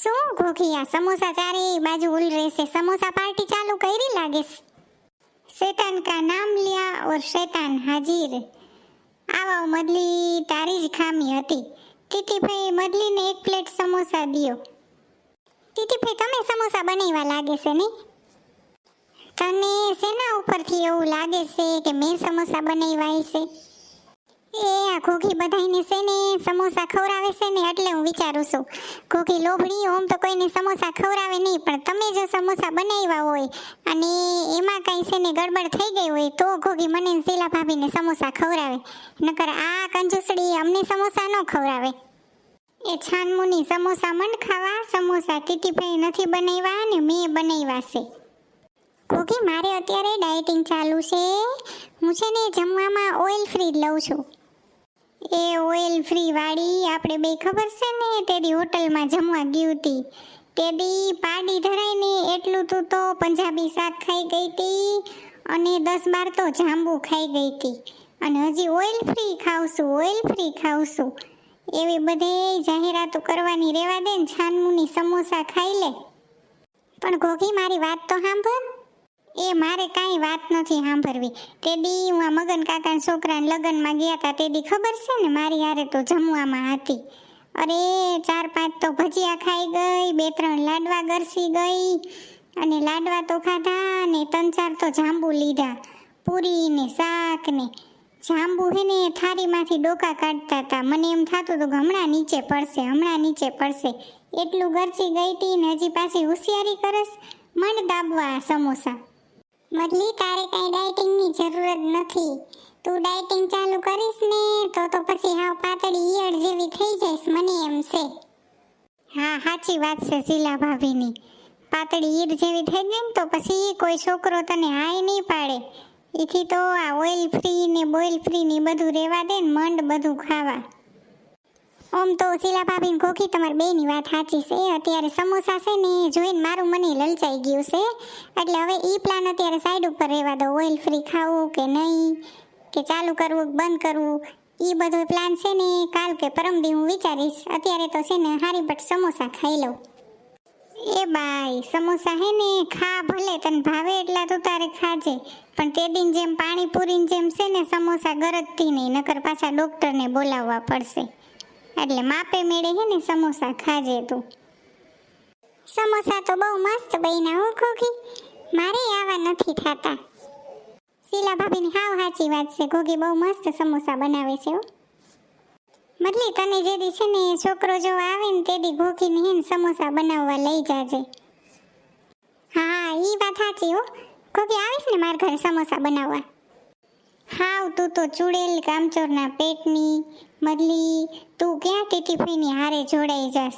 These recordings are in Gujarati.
શું ઘોઘી સમોસા ચારે બાજુ ઉલ રહેશે. સમોસા પાર્ટી ચાલુ કરી લાગે શેતાન કા નામ લિયા ઓર શેતાન હાજીર. આવા મદલી તારી જ ખામી હતી. ટીટીભાઈ મદલીને એક પ્લેટ સમોસા દિયો. ટીટીભાઈ, તમે સમોસા બનાવવા લાગે છે નહીં તને શેના ઉપરથી એવું લાગે છે કે મેં સમોસા બનાવ્યા છે એ આ ઘોઘી બધાયને છે ને, સમોસા ખવડાવે છે ને એટલે હું વિચારું છું. ઘોઘી લોભણી ઓમ તો કોઈને સમોસા ખવડાવે નહીં, પણ તમે જો સમોસા બનાવ્યા હોય અને એમાં કાંઈ છે ને ગડબડ થઈ ગઈ હોય, તો ઘોઘી મને શીલા ભાભીને સમોસા ખવડાવે. નકર આ કંજુસડી અમને સમોસા ન ખવડાવે. એ છાનમુની સમોસા મન ખાવા, સમોસા ટીટીભાઈ નથી બનાવ્યા ને મેં બનાવ્યા છે. ઘોઘી, મારે અત્યારે ડાયટિંગ ચાલુ છે. હું છે ને જમવામાં ઓઇલ ફ્રી લઉં છું. એ ઓઇલ ફ્રી વાળી આપણે બે ખબર છે ને તે દી હોટલમાં જમવા ગયું હતી. તે દી પાડી ધરાઈને એટલું તું તો પંજાબી શાક ખાઈ ગઈ હતી અને દસ બાર તો જાંબુ ખાઈ ગઈ હતી અને હજી ઓઇલ ફ્રી ખાવશું, ઓઇલ ફ્રી ખાવશું. એવી બધે જાહેરાતો કરવાની રેવા દે ને, છાનમુની સમોસા ખાઈ લે. પણ ઘોઘી મારી વાત તો સાંભળ. એ મારે કાંઈ વાત નથી સાંભળવી. તે દી હું આ મગન કાકાના છોકરાને લગ્નમાં ગયા હતા તે દી ખબર છે ને મારી હારે તો જમવામાં હતી. અરે, ચાર પાંચ તો ભજીયા ખાઈ ગઈ, બે ત્રણ લાડવા ગરસી ગઈ અને લાડવા તો ખાધા અને ત્રણ ચાર તો જાંબુ લીધા. પૂરી ને શાક ને. જાંબુ હે ને થાળીમાંથી ડોકા કાઢતા હતા મને એમ થતું હતું કે હમણાં નીચે પડશે, હમણાં નીચે પડશે. એટલું ગરચી ગઈ હતી ને હજી પાછી હોશિયારી કરસ. મન દાબવા સમોસા. મદલી તારે કાંઈ ડાયટિંગની જરૂર જ નથી. તું ડાયટિંગ ચાલુ કરીશ ને, તો તો પછી હાવ પાતળી ઈયળ જેવી થઈ જઈશ, મને એમ છે. હા, સાચી વાત છે શીલા ભાભીની. પાતળી ઈયળ જેવી થઈ ગઈ ને, તો પછી કોઈ છોકરો તને હાય નહીં પાડે. એથી તો આ ઓઇલ ફ્રી ને બોઇલ ફ્રી ને બધું રહેવા દે ને, મંડ બધું ખાવા. ઓમ તો શીલા ભાભી કોકી તમારી બેની વાત સાચી છે. અત્યારે સમોસા છે ને જોઈને મારું મને લલચાઈ ગયું છે. એટલે હવે ઈ પ્લાન અત્યારે સાઈડ ઉપર રહેવા દો ઓઇલ ફ્રી ખાવું કે નહીં, કે ચાલુ કરવું બંધ કરવું એ બધો પ્લાન છે ને કાલ કે પરમદી હું વિચારીશ. અત્યારે તો છે ને હારી બટ સમોસા ખાઈ લઉં. એ બાઈ, સમોસા હે ને, ખા ભલે, તને ભાવે એટલા તો તારે ખાજે. પણ તે દિન જેમ પાણીપુરીની જેમ છે ને સમોસા ગરજતી નહીં, નકર પાછા ડોક્ટરને બોલાવવા પડશે. એટલે માપે મેળે હે ને સમોસા ખાજે તું. સમોસા તો બહુ મસ્ત બન્યા હો ખોખી મારે આવા નથી થતા. શીલા ભાભીની હાવ સાચી વાત છે. ઘોઘી બહુ મસ્ત સમોસા બનાવે છે હો. મતલી તને જે દી છે ને છોકરો જો આવે ને તે દી ઘોઘીને હે ને સમોસા બનાવવા લઈ જાજે. હા, ઈ વાત સાચી હો. ઘોખી આવીશ ને મારા ઘરે સમોસા બનાવવા? હાવ, તું તો ચૂડેલ કામચોરના પેટની મદલી. તું ક્યાં ટીટીફીની હારે જોડાઈ જાસ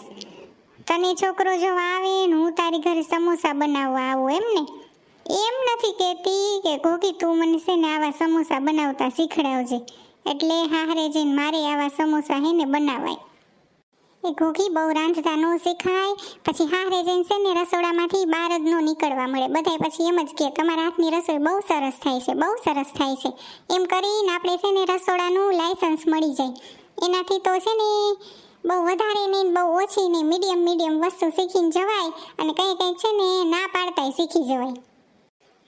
તને છોકરો જો આવે ને હું તારી ઘરે સમોસા બનાવવા આવું એમ ને? એમ નથી કહેતી કે ગોગી, તું મને છે ને આવા સમોસા બનાવતા શીખડાવજે. એટલે હારે જઈને મારે આવા સમોસા હે ને બનાવાય. એ ઘોઘી બહુ રાંધતા ન શીખાય. પછી હારે જઈને છે ને, રસોડામાંથી બહાર જ ન નીકળવા મળે. બધાય પછી એમ જ કે, તમારા હાથની રસોઈ બહુ સરસ થાય છે, બહુ સરસ થાય છે. એમ કરીને આપણે છે ને, રસોડાનું લાયસન્સ મળી જાય. એનાથી તો છે ને, બહુ વધારે નહીં, બહુ ઓછી નહીં મીડિયમ મીડિયમ વસ્તુ શીખીને જવાય અને કંઈ કંઈક છે ને, ના પાડતાય શીખી જવાય.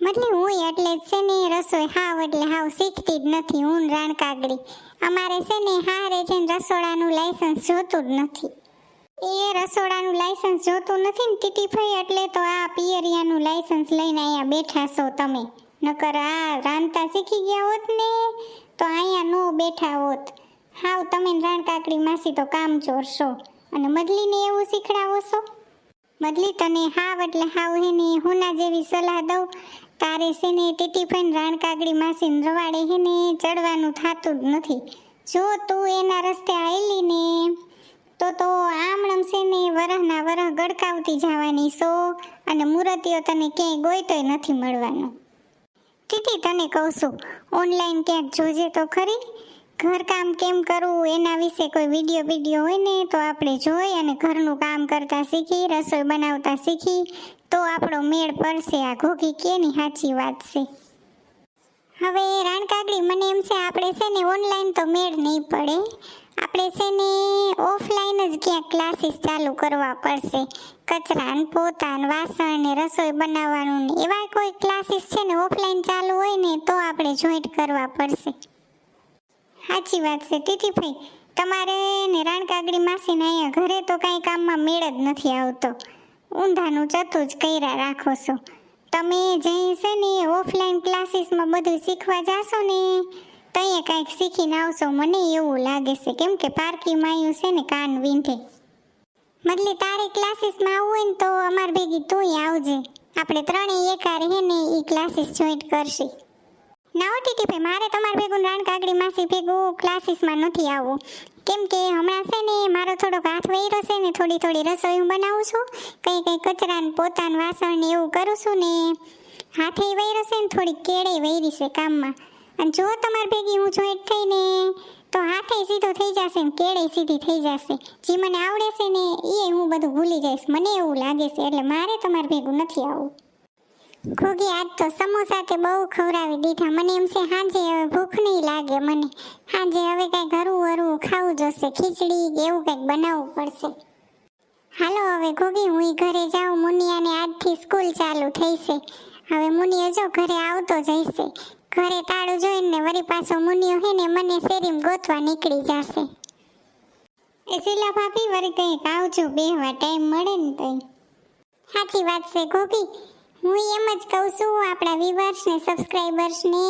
મતલબ હું એટલે જ છે ને રસોઈ હાવ એટલે હાવ શીખતી જ નથી, હું રાણ કાગડી અમારે છે ને હારે છે ને રસોડાનું લાયસન્સ જોતું જ નથી. એ રસોડાનું લાયસન્સ જોતું નથી ને ટીટીફાઈ એટલે તો આ પિયરિયાનું લાયસન્સ લઈને અહીંયા બેઠા છો તમે. નકર આ રાંધતા શીખી ગયા હોત ને, તો અહીંયા નો બેઠા હોત. હાવ તમે રાણ કાકડી માસી તો કામ ચોરશો અને મદલીને એવું શીખડાવો છો? મદલી તને હાવ એટલે હાવ હે ને હુના જેવી સલાહ દઉં. તારે છે ને ટીટીફાઈન રાણ કાગડી માસીને રવાડે હે ને ચડવાનું થાતું જ નથી. જો તું એના રસ્તે આવેલી ને, તો તો આમણમ છે ને વરહના વરહ ગડકાવતી જવાની સો અને મૂર્તિઓ તને ક્યાંય ગોઈતોય નથી મળવાનું. ટીટી તને કહું છું, ઓનલાઈન ક્યાંક જોજે તો ખરી? ઘરકામ કેમ કરવું? એના વિશે કોઈ વીડિયો વીડિયો હોય ને, તો આપણે જોઈ અને ઘરનું કામ કરતા શીખી, રસોઈ બનાવતા શીખી, તો આપણો મેળ પડશે આ ઘોઘી કેની સાચી વાત છે. હવે રાણકાગડી મને એમ છે, આપણે છે ને ઓનલાઈન તો મેળ નહીં પડે. આપણે છે ને ઓફલાઈન જ ક્યાંક ક્લાસીસ ચાલુ કરવા પડશે. કચરા ને પોતા ને વાસણ ને રસોઈ બનાવવાનું ને એવા કોઈ ક્લાસીસ છે ને ઓફલાઈન ચાલુ હોય ને, તો આપણે જોઈન્ટ કરવા પડશે. સાચી વાત છે. ટીટીભાઈ, તમારે ને રાણકાગડી માસીને અહીંયા ઘરે તો કાંઈ કામમાં મેળ જ નથી આવતો. ઊંધાનું ચતું જ કર્યા રાખો છો. તમે જે છે ને ઓફલાઈન ક્લાસીસમાં બધું શીખવા જાશો ને તો કાંઈક શીખીને આવશો. મને એવું લાગે છે. કેમ કે પારકી માયું છે ને કાન વીંધે. મતલબ તારે ક્લાસીસમાં આવવું હોય ને તો અમાર ભેગી તુંય આવજે. આપણે ત્રણેય એકાર હે ને એ ક્લાસીસ જોઈન્ટ કરશી. ના હો ટીટીભાઈ મારે તમારા ભેગું રાણ કાગડી માસી ભેગું ક્લાસીસમાં નથી આવવું. કેમ કે હમણાં છે ને મારો થોડોક હાથ વૈરો છે ને થોડી થોડી રસોઈ હું બનાવું છું. કંઈ કંઈ કચરા ને પોતા વાસણ ને એવું કરું છું ને હાથે વૈરો છે ને થોડી કેળે વૈરી છે કામમાં. અને જો તમારી ભેગી હું જોઈન્ટ થઈને તો હાથે સીધો થઈ જશે ને કેળે સીધી થઈ જશે. જે મને આવડે છે ને એ હું બધું ભૂલી જઈશ. મને એવું લાગે છે, એટલે મારે તમારે ભેગું નથી આવવું. ઘોઘી, આજ તો સમોસા તે બહુ ખવડાવી દીધા. મને એમ છે, હાજે હવે ભૂખ નહીં લાગે મને. હાજે હવે કાંઈક હરવું હરવું ખાવું જોશે, ખીચડી એવું કંઈક બનાવવું પડશે. હાલો હવે ખોગી હું ઘરે જાઉં. મુનિયાને આજથી સ્કૂલ ચાલુ થઈ હવે મુનિયો જો ઘરે આવતો જઈશે ઘરે તાળું જોઈને વળી પાછો મુનિયો હે ને મને શેરીમ ગોતવા નીકળી જશે. એ શીલા ભાભી, વળી કંઈક આવજો, બેહવા ટાઈમ મળે ને તઈ. સાચી વાત છે, ઘોઘી. હું એમ જ કહું છું, આપણા વ્યુઅર્સ ને સબસ્ક્રાઇબર્સ ને,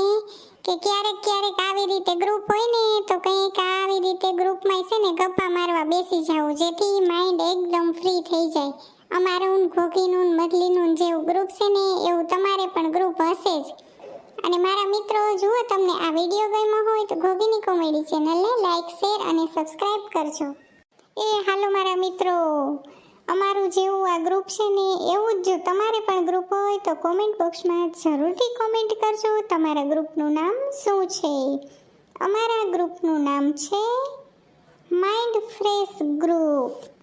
કે ક્યારેક ક્યારેક આવી રીતે ગ્રુપ હોય ને, તો કંઈક આવી રીતે ગ્રુપમાં છે ને, ગપ્પા મારવા બેસી જાવ જેથી માઇન્ડ એકદમ ફ્રી થઈ જાય. અમારું ઘોઘીનું ને મદલીનું જેવું ગ્રુપ છે ને, એવું તમારે પણ ગ્રુપ હશે જ. અને મારા મિત્રો, જુઓ તમને આ વીડિયો ગમ્યો હોય તો ઘોઘીની કોમેડી ચેનલને લાઈક શેર અને સબસ્ક્રાઇબ કરજો. એ, હાલો મારા મિત્રો. અમારું જેવું આ ગ્રુપ છે ને, એવું જ જો તમારે પણ ગ્રુપ હોય તો કોમેન્ટ બોક્સમાં જરૂરથી કોમેન્ટ કરજો. તમારા ગ્રુપનું નામ શું છે? અમારા ગ્રુપનું નામ છે માઇન્ડ ફ્રેશ ગ્રુપ